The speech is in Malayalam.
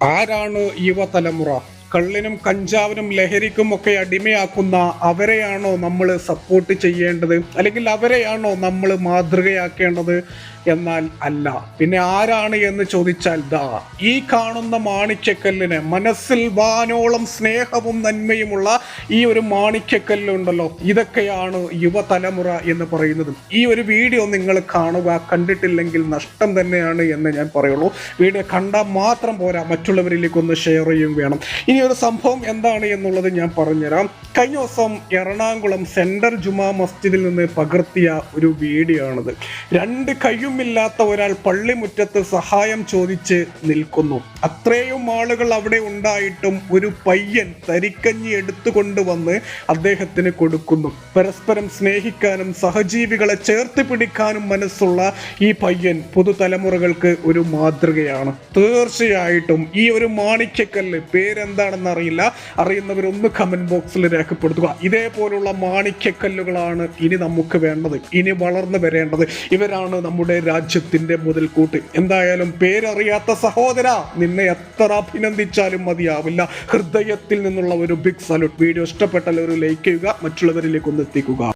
ആരാണ് യുവതലമുറ? കള്ളിനും കഞ്ചാവിനും ലഹരിക്കും ഒക്കെ അടിമയാക്കുന്ന അവരെയാണോ നമ്മൾ സപ്പോർട്ട് ചെയ്യേണ്ടത്? അല്ലെങ്കിൽ അവരെയാണോ നമ്മൾ മാതൃകയാക്കേണ്ടത് എന്നാൽ അല്ല. പിന്നെ ആരാണ് എന്ന് ചോദിച്ചാൽ ദാ ഈ കാണുന്ന മാണിക്യക്കല്ലിന് മനസ്സിൽ വാനോളം സ്നേഹവും നന്മയുമുള്ള ഈ ഒരു മാണിക്യക്കല്ലുണ്ടല്ലോ. ഇതൊക്കെയാണ് യുവതലമുറ എന്ന് പറയുന്നത്. ഈ ഒരു വീഡിയോ നിങ്ങൾ കാണുക കണ്ടിട്ടില്ലെങ്കിൽ നഷ്ടം തന്നെയാണ് എന്ന് ഞാൻ പറയുള്ളൂ. വീഡിയോ കണ്ടാൽ മാത്രം പോരാ മറ്റുള്ളവരിലേക്ക് ഒന്ന് ഷെയർ ചെയ്യും വേണം. ഇനി ഒരു സംഭവം എന്താണ് എന്നുള്ളത് ഞാൻ പറഞ്ഞുതരാം. കഴിഞ്ഞ ദിവസം എറണാകുളം സെൻട്രൽ ജുമാ മസ്ജിദിൽ നിന്ന് പകർത്തിയ ഒരു വീഡിയോ ആണിത് രണ്ട് കയ്യുമില്ലാത്ത ഒരാൾ പള്ളിമുറ്റത്ത് സഹായം ചോദിച്ച് നിൽക്കുന്നു. അത്രയും ആളുകൾ അവിടെ ഉണ്ടായിട്ടും ഒരു പയ്യൻ തരിക്കഞ്ഞി എടുത്തുകൊണ്ട് വന്ന് അദ്ദേഹത്തിന് കൊടുക്കുന്നു. പരസ്പരം സ്നേഹിക്കാനും സഹജീവികളെ ചേർത്ത് പിടിക്കാനും മനസ്സുള്ള ഈ പയ്യൻ പുതുതലമുറകൾക്ക് ഒരു മാതൃകയാണ്. തീർച്ചയായിട്ടും ഈ ഒരു മാണിക്യക്കല്ല് പേരെന്താണെന്ന് അറിയില്ല അറിയുന്നവരൊന്ന് കമന്റ് ബോക്സിൽ രേഖപ്പെടുത്തുക ഇതേപോലുള്ള മാണിക്യക്കല്ലുകളാണ് ഇനി നമുക്ക് വേണ്ടത്. ഇനി വളർന്നു വരേണ്ടത്. ഇവരാണ് നമ്മുടെ രാജ്യത്തിന്റെ മുതൽക്കൂട്ട്. എന്തായാലും പേരറിയാത്ത സഹോദര നിന്നെ എത്ര അഭിനന്ദിച്ചാലും മതിയാവില്ല. ഹൃദയത്തിൽ നിന്നുള്ള ഒരു ബിഗ് സല്യൂട്ട് വീഡിയോ ഇഷ്ടപ്പെട്ടാൽ ഒരു ലൈക്ക് ചെയ്യുക മറ്റുള്ളവരിലേക്ക് ഒന്ന് എത്തിക്കുക.